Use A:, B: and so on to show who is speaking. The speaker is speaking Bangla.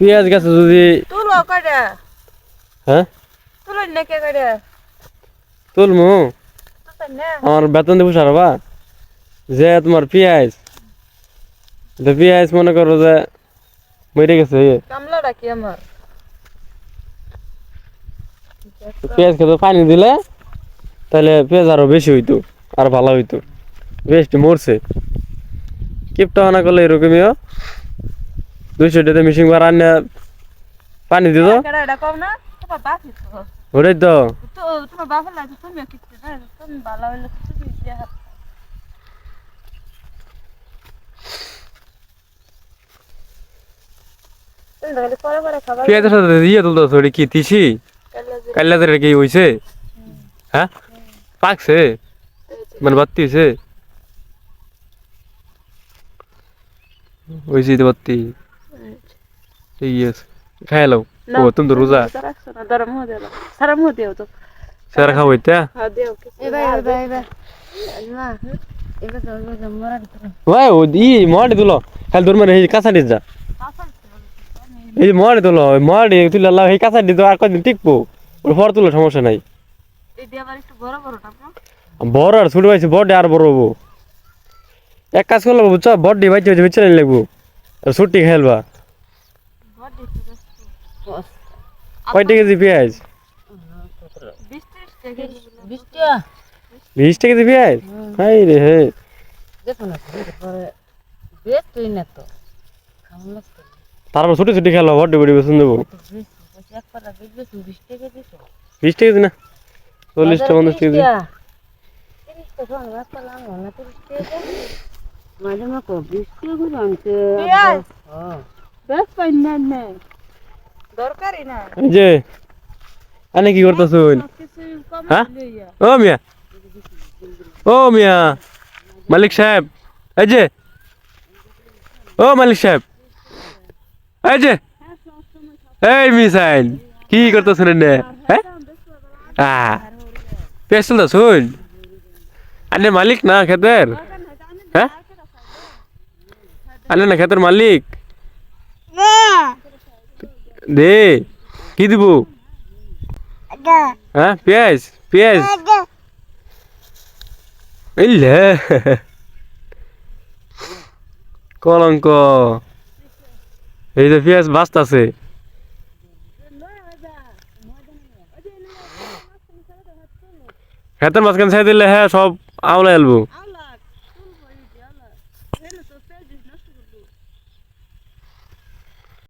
A: পেঁয়াজ গাছে যদি
B: তুলো কয়টা
A: হ্যাঁ
B: তুলো না কে কয়টা
A: তুলমু
B: তুলো না
A: আমার বেতন দেবো সারবা যে তোমার পেঁয়াজ তো পেঁয়াজ মনে করো যে মরে গেছে
B: কামলা ডাকি আমার
A: পেঁয়াজ খেতে পানি দিলে তাহলে পেঁয়াজ আরও বেশি হইতো আর ভালো হইতো বেশটি মরছে কিপটা হানা করলে এরকমইও দুইশো টাকা মিশিং বার আনে পানি দিত? ওটাই তো।
B: দিয়ে
A: পেঁয়াজের সাথে তুলতো ওটা কি তিসি? কাল্লাদের কি হইছে? হ্যাঁ? পাকছে? মানে বাত্তি বাত্তি
B: দেও সারা মুহ দেও তো
A: স্যার খাব এটা
B: হ্যাঁ দেও
C: এবার এবার এবার না এবার তো এবার মরার ভিতরে
A: ভাই ও ই মহাড়ি তুলো খালি মানে এই মহাড়ি তুলো মহাড়ি তুলে আল্লাহ এই কাঁচাটি তো আর কদিন টিকবো ওর পর তুলো সমস্যা নাই
B: এই দিয়ে আবার একটু বড় বড় না
A: বড় আর ছোট পাইছে বড় আর বড় হব এক কাজ করলে বুঝছ বডি বাইতে হয়েছে বিচরে লাগবো আর ছুটি খেলবা কয়টা কেজি পেঁয়াজ
B: বিশ টাকা
A: কেজি পেঁয়াজ হাই রে হে। তারপর ছুটি ছুটি খেলবা বডি বডি বেসন দেবো
C: বেশ টাকা দিছো
A: বিশ টাকা না চল্লিশটা পঞ্চাশ টাকা
C: টাকা মাঝে মাঝে বিশ টাকা করে আনছে হ্যাঁ।
B: বেশ পাই না না। দরকারই না।
A: যে আনে কি করতেছুন হ্যাঁ? ও মিয়া। ও মিয়া, মালিক সাহেব, এই যে। ও মালিক সাহেব, এই যে। এই মিসাইল, কি করতেছেন এনে? হ্যাঁ? আহ পেছল তো শুন। আনে মালিক না খেতের? হ্যাঁ? আনে না খেতের মালিক? দে কি দিব? হ্যাঁ পেঁয়াজ পেঁয়াজ। হ্যাঁ, ইল্লে কলঙ্ক। এই যে পেঁয়াজ বাঁচতাছে। খেতের মাঝখানে ছাই দিলে হ্যাঁ সব আওলা এলবো